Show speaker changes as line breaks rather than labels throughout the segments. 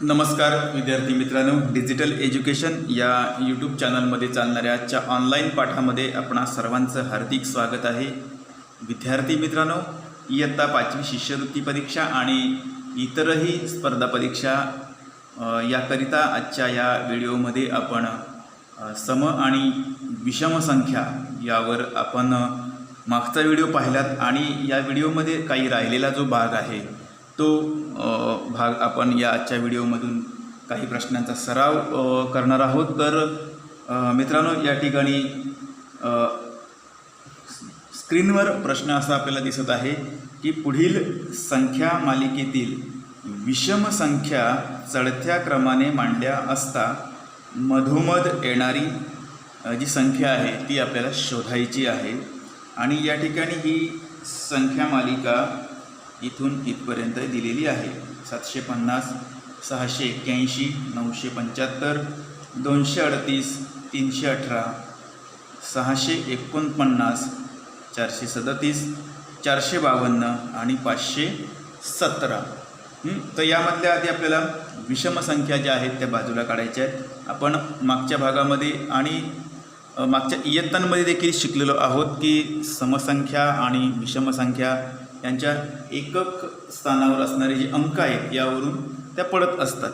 नमस्कार विद्यार्थी मित्रांनो. डिजिटल एज्युकेशन या यूट्यूब चॅनलमध्ये चालणाऱ्या आजच्या ऑनलाईन पाठामध्ये आपणा सर्वांचं हार्दिक स्वागत आहे. विद्यार्थी मित्रांनो इयत्ता पाचवी शिष्यवृत्ती परीक्षा आणि इतरही स्पर्धा परीक्षा याकरिता आजच्या या व्हिडिओमध्ये आपण सम आणि विषम संख्या यावर आपण मागचा व्हिडिओ पाहिलात आणि या व्हिडिओमध्ये काही राहिलेला जो भाग आहे तो भाग आपण या आजच्या व्हिडिओमधून काही प्रश्नांचा सराव करणार आहोत. तर मित्रांनो या ठिकाणी स्क्रीनवर प्रश्न असा आपल्याला दिसत आहे की पुढील संख्या मालिकेतील विषम संख्या चढत्या क्रमाने मांडल्या असता मधोमध येणारी जी संख्या आहे ती आपल्याला शोधायची आहे. आणि या ठिकाणी ही संख्या मालिका इथून इथपर्यंत दिलेली आहे. सातशे पन्नास सहाशे एक्क्याऐंशी नऊशे पंच्याहत्तर दोनशे अडतीस तीनशे अठरा सहाशे एकोणपन्नास चारशे सदतीस चारशे बावन्न आणि पाचशे सतरा. तर यामधल्या आधी आपल्याला विषम संख्या ज्या आहेत त्या बाजूला काढायच्या आहेत. आपण मागच्या भागामध्ये आणि मागच्या इयत्तांमध्ये देखील शिकलेलो आहोत की समसंख्या आणि विषमसंख्या त्यांच्या एकक स्थानावर असणारे जे अंक आहेत यावरून त्या पडत असतात.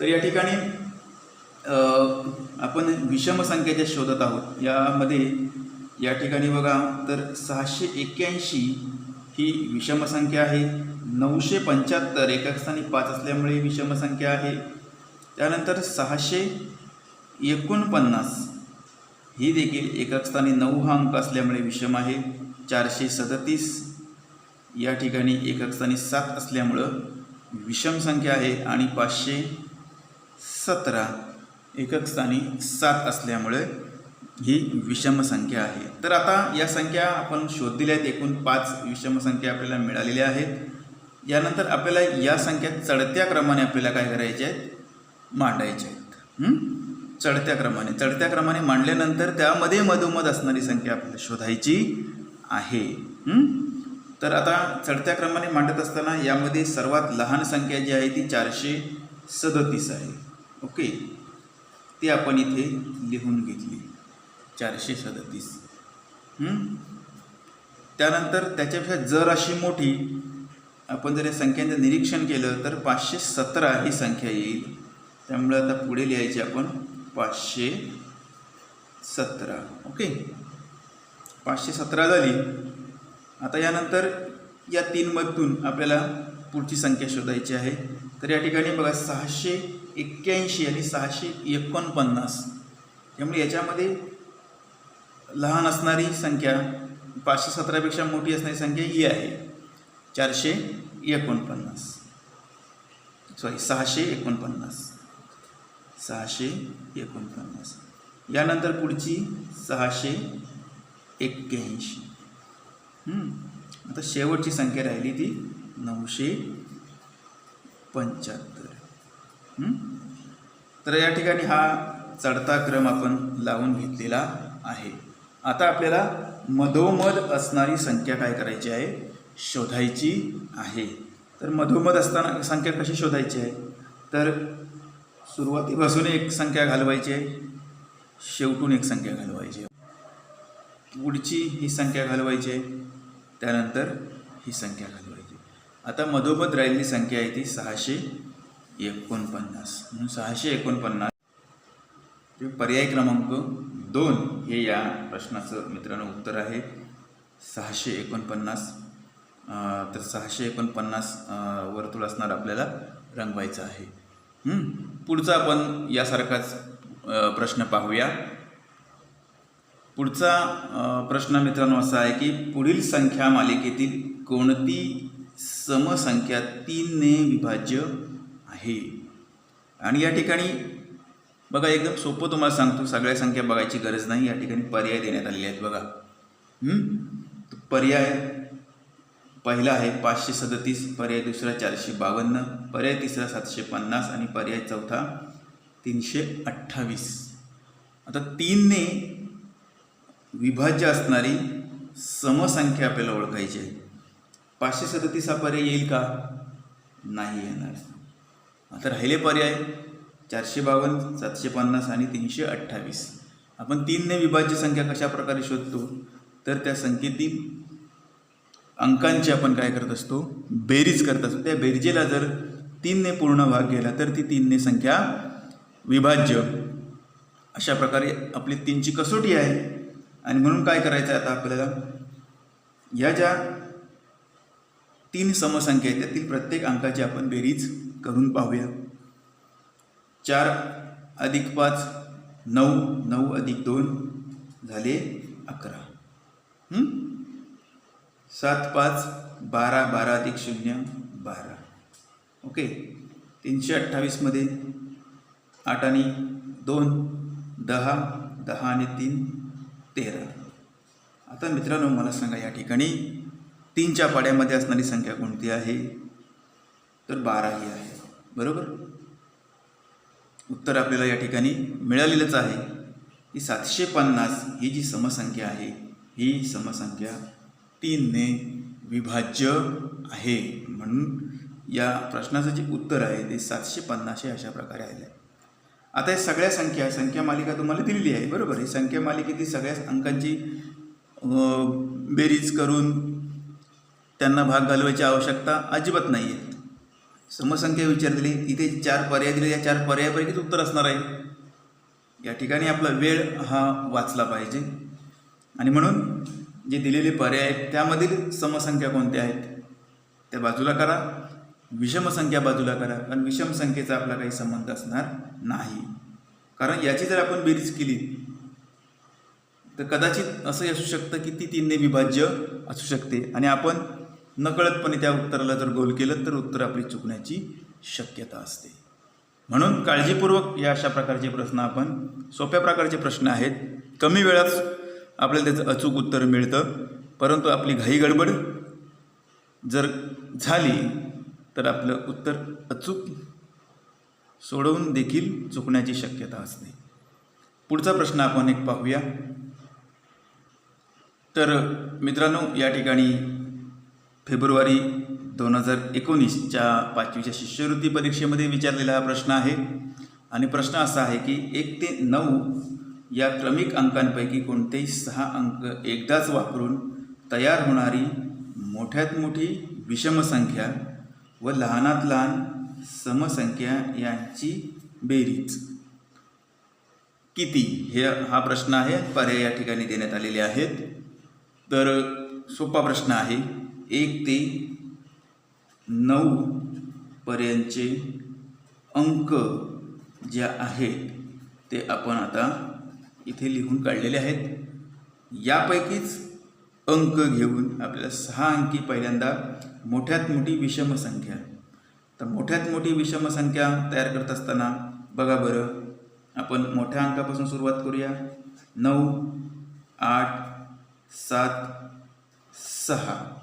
तर या ठिकाणी आपण विषम संख्येच्या शोधत आहोत. यामध्ये या ठिकाणी बघा तर सहाशे एक्क्याऐंशी ही विषम संख्या आहे. नऊशे पंच्याहत्तर एकक स्थानी पाच असल्यामुळे विषम संख्या आहे. त्यानंतर सहाशे एकोणपन्नास ही देखील एकक स्थानी नऊ हा अंक असल्यामुळे विषम आहे. चारशे सदतीस या ठिकाणी एकक स्थानी सात असल्यामुळं विषम संख्या आहे आणि पाचशे सतरा एकक स्थानी सात असल्यामुळे ही विषम संख्या आहे. तर आता या संख्या आपण शोधलेल्या आहेत. एकूण पाच विषम संख्या आपल्याला मिळालेल्या आहेत. यानंतर आपल्याला या संख्या चढत्या क्रमाने आपल्याला काय करायचे आहेत? मांडायच्या आहेत. चढत्या क्रमाने. चढत्या क्रमाने मांडल्यानंतर त्यामध्ये मधोमध असणारी संख्या आपल्याला शोधायची आहे. तर आता चढत्या क्रमाने मांडत असताना यामध्ये सर्वात लहान संख्या जी आहे ती चारशे सदतीस आहे. ओके? ती आपण इथे लिहून घेतली. चारशे सदतीस. त्यानंतर त्याच्यापेक्षा जर अशी मोठी आपण जर या संख्यांचं निरीक्षण केलं तर पाचशे सतरा ही संख्या येईल. त्यामुळे आता पुढे लिहायची आपण पाचशे सतरा. ओके? पाचशे सतरा झाली. आता यानंतर या तीनमधून आपल्याला पुढची संख्या शोधायची आहे. तर या ठिकाणी बघा सहाशे एक्क्याऐंशी आणि सहाशे एकोणपन्नास. त्यामुळे याच्यामध्ये लहान असणारी संख्या पाचशे सतरापेक्षा मोठी असणारी संख्या ही आहे. चारशे एकोणपन्नास. सॉरी सहाशे एकोणपन्नास. सहाशे एकोणपन्नास. यानंतर पुढची सहाशे एक्क्याऐंशी. आता शेवटची संख्या राहिली ती नऊशे पंच्याहत्तर. तर या ठिकाणी हा चढता क्रम आपण लावून घेतलेला आहे. आता आपल्याला मधोमध असणारी संख्या काय करायची आहे? शोधायची आहे. तर मधोमध असताना संख्या कशी शोधायची आहे? तर सुरुवातीपासून एक संख्या घालवायची आहे. शेवटून एक संख्या घालवायची आहे. पुढची ही संख्या घालवायची आहे. त्यानंतर ही संख्या घालवायची. आता मधोमध राहिलेली संख्या आहे ती सहाशे एकोणपन्नास. म्हणून सहाशे एकोणपन्नास पर्याय क्रमांक दोन हे या प्रश्नाचं मित्रांनो उत्तर आहे. सहाशे एकोणपन्नास तर सहाशे एकोणपन्नास वर्तुळ असणार आपल्याला रंगवायचं आहे. पुढचा आपण यासारखाच प्रश्न पाहूया. पुढचा प्रश्न मित्रांनो असा आहे की पुढील संख्या मालिकेतील कोणती समसंख्या तीनने विभाज्य आहे? आणि या ठिकाणी बघा एकदम सोपं तुम्हाला सांगतो सगळ्या संख्या बघायची गरज नाही या ठिकाणी पर्याय देण्यात आलेले आहेत बघा. पर्याय पहिला आहे पाचशे सदतीस पर्याय दुसरा चारशे बावन्न पर्याय तिसरा सातशे पन्नास आणि पर्याय चौथा तीनशे अठ्ठावीस. आता तीनने विभाज्य असणारी समसंख्या आपल्याला ओळखायची आहे. पाचशे सदतीस हा पर्याय येईल का? नाही येणार. आता राहिले पर्याय चारशे बावन्न सातशे पन्नास आणि तीनशे अठ्ठावीस. आपण तीनने विभाज्य संख्या कशा प्रकारे शोधतो? तर त्या संख्येतील अंकांची आपण काय करत असतो? बेरीज करत असतो. त्या बेरजेला जर तीनने पूर्ण भाग गेला तर ती तीनने संख्या विभाज्य. अशा प्रकारे आपली तीनची कसोटी आहे. आणि म्हणून काय करायचं आहे आता आपल्याला? या ज्या तीन समसंख्या आहेत त्यातील प्रत्येक अंकाची आपण बेरीज करून पाहूया. चार अधिक पाच नऊ नऊ अधिक दोन झाले अकरा. सात पाच बारा बारा अधिक शून्य बारा. ओके? तीनशे अठ्ठावीसमध्ये आठ आणि दोन दहा दहा आणि तीन तेरा. आता मित्रांनो मला सांगा या ठिकाणी तीनच्या पाड्यामध्ये असणारी संख्या कोणती आहे? तर बारा ही आहे. बरोबर? उत्तर आपल्याला या ठिकाणी मिळालेलंच आहे की सातशे पन्नास ही जी समसंख्या आहे ही समसंख्या तीनने विभाज्य आहे. म्हणून या प्रश्नाचं जे उत्तर आहे ते सातशे पन्नासशे अशा प्रकारे आले आता हे सगळ्या संख्या संख्या मालिका तुम्हाला दिलेली आहे बरोबर? ही संख्या मालिकेतील सगळ्या अंकांची बेरीज करून त्यांना भाग घालवायची आवश्यकता अजिबात नाही आहे. समसंख्या विचारलेली इथे चार पर्याय दिले या चार पर्यायापैकीच उत्तर असणार आहे. या ठिकाणी आपला वेळ हा वाचला पाहिजे. आणि म्हणून जे दिलेले पर्याय आहेत त्यामधील समसंख्या कोणत्या आहेत त्या बाजूला करा. विषम संख्या बाजूला करा कारण विषम संख्येचा आपला काही संबंध असणार नाही. कारण याची जर आपण बेरीज केली तर कदाचित असंही असू शकतं की ती तीनने विभाज्य असू शकते. आणि आपण नकळतपणे त्या उत्तराला जर गोल केलं तर उत्तर आपली चुकण्याची शक्यता असते. म्हणून काळजीपूर्वक या अशा प्रकारचे प्रश्न आपण सोप्या प्रकारचे प्रश्न आहेत. कमी वेळात आपल्याला त्याचं अचूक उत्तर मिळतं. परंतु आपली घाई गडबड जर झाली तर आपलं उत्तर अचूक सोडवून देखील चुकण्याची शक्यता असते. पुढचा प्रश्न आपण एक पाहूया. तर मित्रांनो या ठिकाणी फेब्रुवारी दोन हजार एकोणीसच्या पाचवीच्या शिष्यवृत्ती परीक्षेमध्ये विचारलेला हा प्रश्न आहे. आणि प्रश्न असा आहे की एक ते नऊ या क्रमिक अंकांपैकी कोणतेही सहा अंक एकदाच वापरून तयार होणारी मोठ्यात मोठी विषम संख्या व लहानात लहान समसंख्या यांची बेरीज. किती? हे हा प्रश्न आहे. पर्याय या ठिकाणी देण्यात आलेले आहेत. तर सोपा प्रश्न आहे. एक ते नऊ पर्यंतचे अंक जे आहेत ते आपण आता इथे लिहून काढलेले आहेत. यापैकीच अंक घेऊन आपल्याला सहा अंकी पहिल्यांदा मोठ्यात मोठी विषम संख्या. तर मोठ्यात मोठी विषमसंख्या तयार करत असताना बघा बरं आपण मोठ्या अंकापासून सुरुवात करूया. नऊ आठ सात सहा.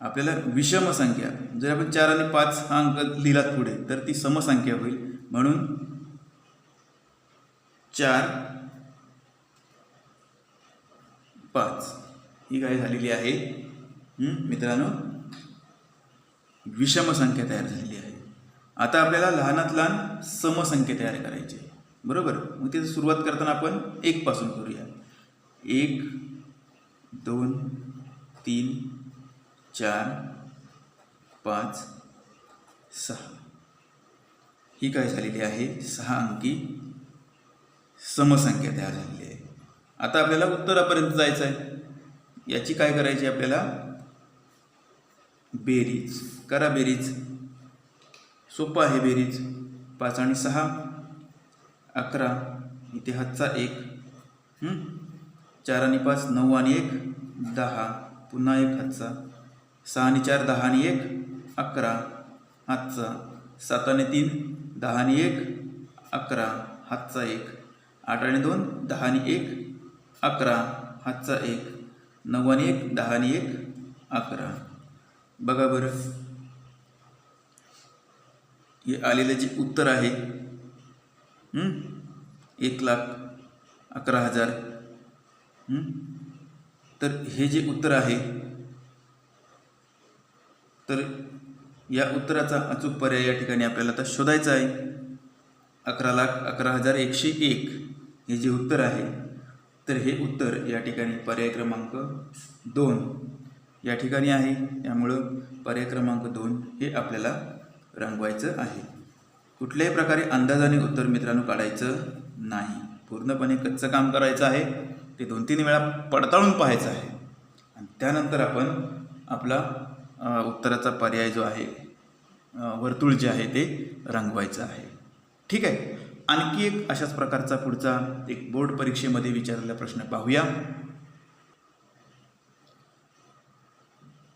आपल्याला विषमसंख्या जर आपण चार आणि पाच हा अंक लिहिलात पुढे तर ती समसंख्या होईल. म्हणून चार पाच. ही काय झालेली आहे. मित्रांनो विषम संख्या तयार झालेली आहे. आता आपल्याला लहानात लहान समसंख्या तयार करायची आहे. बरोबर? मग त्याची सुरुवात करताना आपण एकपासून करूया. एक दोन तीन चार पाच सहा. ही काय झालेली आहे? सहा अंकी समसंख्या तयार झालेली आहे. आता आपल्याला उत्तरापर्यंत जायचं आहे. याची काय करायची आपल्याला? बेरीज. करा बेरीज. सोपं आहे बेरीज. पाच आणि सहा. अकरा. इथे हातचा एक. चार आणि पाच नऊ आणि एक. दहा. पुन्हा एक हातचा. सहा आणि चार दहा आणि एक. अकरा. हातचा. सात आणि तीन दहा आणि एक. अकरा. हातचा एक. आठ आणि दोन दहा आणि एक. अकरा. हातचा एक. नऊ आणि एक दहा आणि एक अकरा. बघा बरं. हे आलेलं जे उत्तर आहे एक लाख अकरा हजार. तर हे जे उत्तर आहे तर या उत्तराचा अचूक पर्याय या ठिकाणी आपल्याला आता शोधायचा आहे. अकरा लाख अकरा हजार एकशे एक हे जे उत्तर आहे तर हे उत्तर या ठिकाणी पर्याय क्रमांक दोन या ठिकाणी आहे. त्यामुळं पर्याय क्रमांक दोन हे आपल्याला रंगवायचं आहे. कुठल्याही प्रकारे अंदाजाने उत्तर मित्रांनो काढायचं नाही. पूर्णपणे कच्चं काम करायचं आहे. ते दोन तीन वेळा पडताळून पाहायचं आहे. आणि त्यानंतर आपण आपला उत्तराचा पर्याय जो आहे वर्तुळ जे आहे ते रंगवायचं आहे. ठीक आहे? आणखी एक अशाच प्रकारचा पुढचा एक बोर्ड परीक्षेमध्ये विचारलेला प्रश्न पाहूया.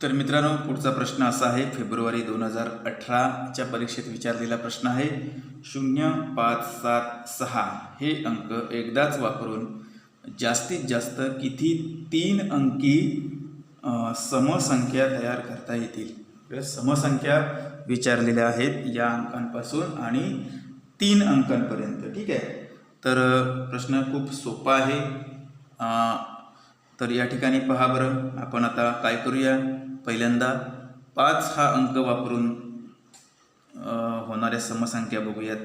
तर मित्रांनो पुढचा प्रश्न असा आहे फेब्रुवारी दोन हजार अठराच्या परीक्षेत विचारलेला प्रश्न आहे शून्य पाच सात सहा. हे अंक एकदाच वापरून जास्तीत जास्त किती तीन अंकी समसंख्या तयार करता येतील? समसंख्या विचारलेल्या आहेत या अंकांपासून आणि तीन अंकांपर्यंत ठीक आहे? तर प्रश्न खूप सोपा आहे. तर या ठिकाणी पहा बरं आपण आता काय करूया? पहिल्यांदा पाच हा अंक वापरून होणाऱ्या समसंख्या बघूयात.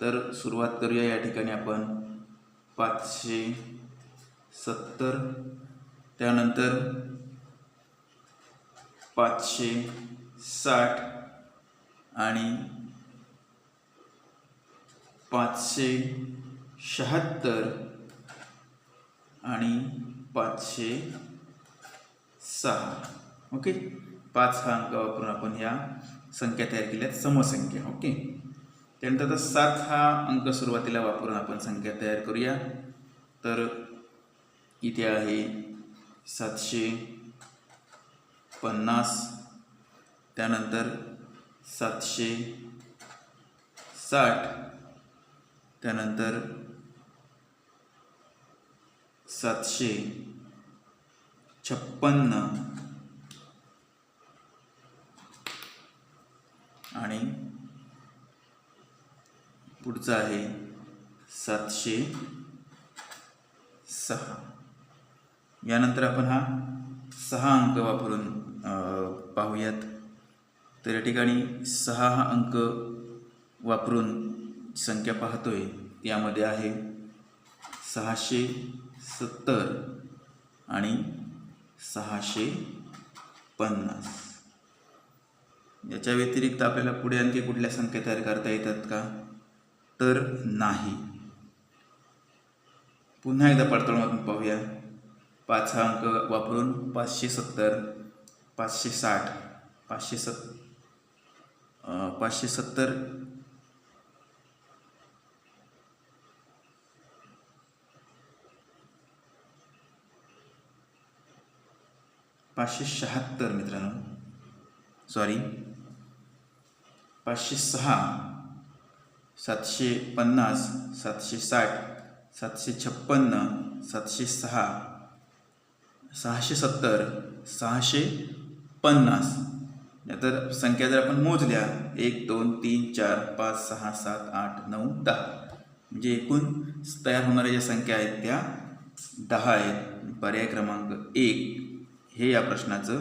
तर सुरुवात करूया या ठिकाणी आपण. पाचशे सत्तर त्यानंतर पाचशे साठ आणि पाचशे शहात्तर आणि पाचशे सहा. ओके? पाच हा अंक वापरून आपण ह्या संख्या तयार केल्या समसंख्या ओके? त्यानंतर आता सात हा अंक सुरुवातीला वापरून आपण संख्या तयार करूया. तर इथे आहे सातशे पन्नास. त्यानंतर सातशे साठ. त्यानंतर सातशे छप्पन्न आणि पुढचा आहे सातशे सहा. यानंतर आपण हा सहा अंक वापरून पाहूयात. तर या ठिकाणी सहा हा अंक वापरून संख्या पाहतोय यामध्ये आहे सहाशे सत्तर आणि सहाशे पन्नास. याच्या व्यतिरिक्त आपल्याला पुढे आणखी कुठल्या संख्या तयार करता येतात का? तर नाही. पुन्हा एकदा पडताळून आपण पाहूया. पाच हा अंक वापरून पाचशे सत्तर पाचशे साठ पाचशे सत् पाचशे सत्तर पाचशे शहात्तर मित्रांनो. सॉरी पाचशे सहा सातशे पन्नास सातशे साठ सातशे छप्पन्न सातशे सहा सहाशे सत्तर सहाशे पन्नास. या तर संख्या जर आपण मोजल्या एक दोन तीन चार पाच सहा सात आठ नऊ दहा. म्हणजे एकूण तयार होणाऱ्या ज्या संख्या आहेत त्या दहा आहेत. पर्याय क्रमांक एक हे या प्रश्नाचं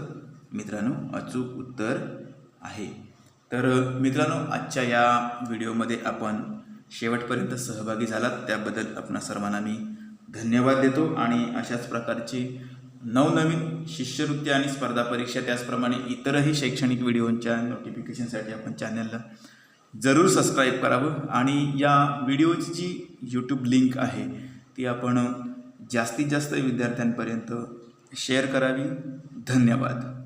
मित्रांनो अचूक उत्तर आहे. तर मित्रांनो आजच्या या व्हिडिओमध्ये आपण शेवटपर्यंत सहभागी झालात. त्याबद्दल आपणा सर्वांना मी धन्यवाद देतो आणि अशाच प्रकारची नवनवीन शिष्यवृत्ती आणि स्पर्धा परीक्षा त्याचप्रमाणे इतरही शैक्षणिक व्हिडिओंच्या नोटिफिकेशनसाठी आपण चॅनलला जरूर सबस्क्राईब करावं. आणि या व्हिडिओची जी यूट्यूब लिंक आहे ती आपण जास्तीत जास्त विद्यार्थ्यांपर्यंत शेअर करावी. धन्यवाद.